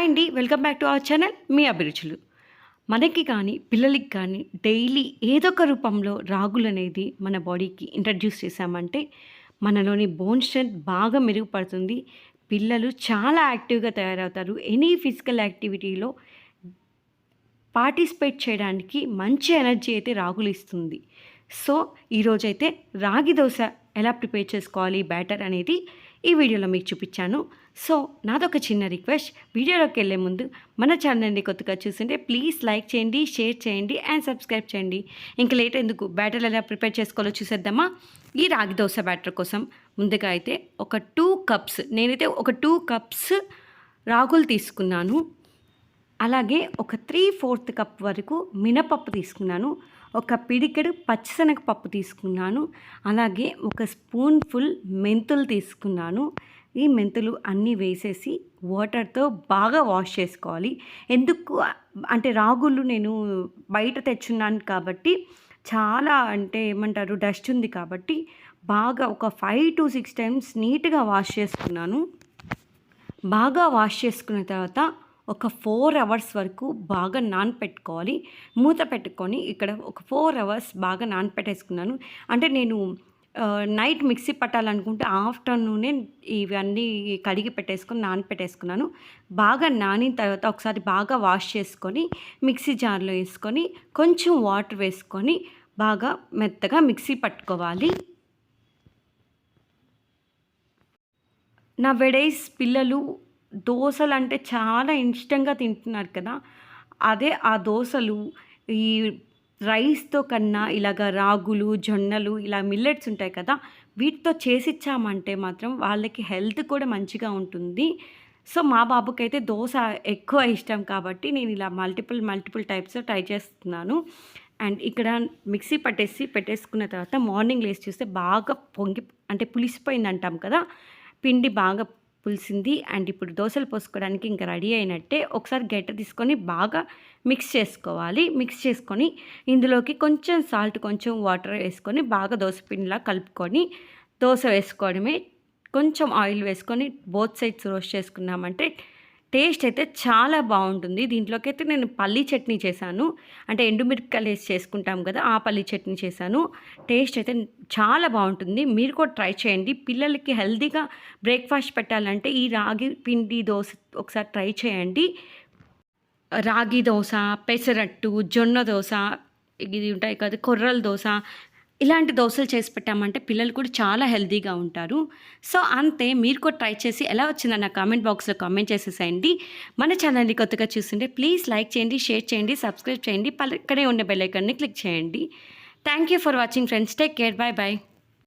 Hi అండి welcome back to our channel. మీ అభిరుచులు. మనకి కానీ పిల్లలకి కానీ డైలీ ఏదో ఒక రూపంలో రాగులు అనేది మన బాడీకి ఇంట్రడ్యూస్ చేశామంటే మనలోని బోన్ స్ట్రెంత్ బాగా మెరుగుపడుతుంది. పిల్లలు చాలా యాక్టివ్గా తయారవుతారు. ఎనీ ఫిజికల్ యాక్టివిటీలో పార్టిసిపేట్ చేయడానికి మంచి ఎనర్జీ అయితే రాగులు ఇస్తుంది. సో ఈరోజైతే రాగి దోశ ఎలా ప్రిపేర్ చేసుకోవాలి బ్యాటర్ అనేది ఈ వీడియోలో మీకు చూపించాను. సో నాదొక చిన్న రిక్వెస్ట్. వీడియోలోకి వెళ్ళే ముందు మన ఛానల్ని కొత్తగా చూస్తుంటే ప్లీజ్ లైక్ చేయండి షేర్ చేయండి అండ్ సబ్స్క్రైబ్ చేయండి. ఇంకా లేట్ ఎందుకు? బ్యాటర్ ఎలా ప్రిపేర్ చేసుకోవాలో చూసేద్దామా? ఈ రాగి దోశ బ్యాటర్ కోసం ముందుగా అయితే ఒక టూ కప్స్ నేనైతే ఒక టూ కప్స్ రాగులు తీసుకున్నాను. అలాగే ఒక త్రీ ఫోర్త్ కప్ వరకు మినపప్పు తీసుకున్నాను ఒక పిడికెడు పచ్చిశనగపప్పు తీసుకున్నాను అలాగే ఒక స్పూన్ ఫుల్ మెంతులు తీసుకున్నాను. ఈ మెంతులు అన్నీ వేసేసి వాటర్తో బాగా వాష్ చేసుకోవాలి. ఎందుకు అంటే రాగులు నేను బయట తెచ్చున్నాను కాబట్టి చాలా అంటే ఏమంటారు డస్ట్ ఉంది కాబట్టి బాగా ఒక ఫైవ్ టు సిక్స్ టైమ్స్ నీట్గా వాష్ చేసుకున్నాను. బాగా వాష్ చేసుకున్న తర్వాత ఒక ఫోర్ అవర్స్ వరకు బాగా నానపెట్టుకోవాలి. మూత పెట్టుకొని ఇక్కడ ఒక ఫోర్ అవర్స్ బాగా నానపెట్టేసుకున్నాను. అంటే నేను నైట్ మిక్సీ పట్టాలనుకుంటే ఆఫ్టర్నూనే ఇవన్నీ కడిగి పెట్టేసుకొని నానపెట్టేసుకున్నాను. బాగా నానిన తర్వాత ఒకసారి బాగా వాష్ చేసుకొని మిక్సీ జార్లో వేసుకొని కొంచెం వాటర్ వేసుకొని బాగా మెత్తగా మిక్సీ పట్టుకోవాలి. నా వెడైస్ పిల్లలు దోశలు అంటే చాలా ఇష్టంగా తింటున్నారు కదా. అదే ఆ దోశలు ఈ రైస్తో కన్నా ఇలాగ రాగులు జొన్నలు ఇలా మిల్లెట్స్ ఉంటాయి కదా వీటితో చేసిచ్చామంటే మాత్రం వాళ్ళకి హెల్త్ కూడా మంచిగా ఉంటుంది. సో మా బాబుకైతే దోశ ఎక్కువ ఇష్టం కాబట్టి నేను ఇలా మల్టిపుల్ మల్టిపుల్ టైప్స్ ట్రై చేస్తున్నాను. అండ్ ఇక్కడ మిక్సీ పట్టేసి పెట్టేసుకున్న తర్వాత మార్నింగ్ లేచి చూస్తే బాగా పొంగి అంటే పులిసిపోయింది అంటాం కదా పిండి బాగా పులిసింది. అండ్ ఇప్పుడు దోశలు పోసుకోవడానికి ఇంకా రెడీ అయినట్టే ఒకసారి గెట్ట తీసుకొని బాగా మిక్స్ చేసుకోవాలి. మిక్స్ చేసుకొని ఇందులోకి కొంచెం సాల్ట్ కొంచెం వాటర్ వేసుకొని బాగా దోశ పిండిలా కలుపుకొని దోశ వేసుకోవడమే. కొంచెం ఆయిల్ వేసుకొని బోత్ సైడ్స్ రోస్ట్ చేసుకున్నామంటే టేస్ట్ అయితే చాలా బాగుంటుంది. దీంట్లోకి అయితే నేను పల్లీ చట్నీ చేశాను. అంటే ఎండుమిరపకాయలు వేసి చేసుకుంటాం కదా ఆ పల్లీ చట్నీ చేశాను. టేస్ట్ అయితే చాలా బాగుంటుంది. మీరు కూడా ట్రై చేయండి. పిల్లలకి హెల్తీగా బ్రేక్ఫాస్ట్ పెట్టాలంటే ఈ రాగి పిండి దోశ ఒకసారి ట్రై చేయండి. రాగి దోశ పెసరట్టు జొన్న దోశ ఇది ఉంటాయి కదా కొర్రల దోశ ఇలాంటి దోశలు చేసి పెట్టామంటే పిల్లలు కూడా చాలా హెల్తీగా ఉంటారు. సో అంతే మీరు కూడా ట్రై చేసి ఎలా వచ్చిందో నా కామెంట్ బాక్స్లో కామెంట్ చేసేసేయండి. మన ఛానల్ని కొత్తగా చూస్తుంటే ప్లీజ్ లైక్ చేయండి షేర్ చేయండి సబ్స్క్రైబ్ చేయండి. పక్కనే ఉన్న బెల్ ఐకాన్ని క్లిక్ చేయండి. Thank you for watching friends. Take care. Bye bye.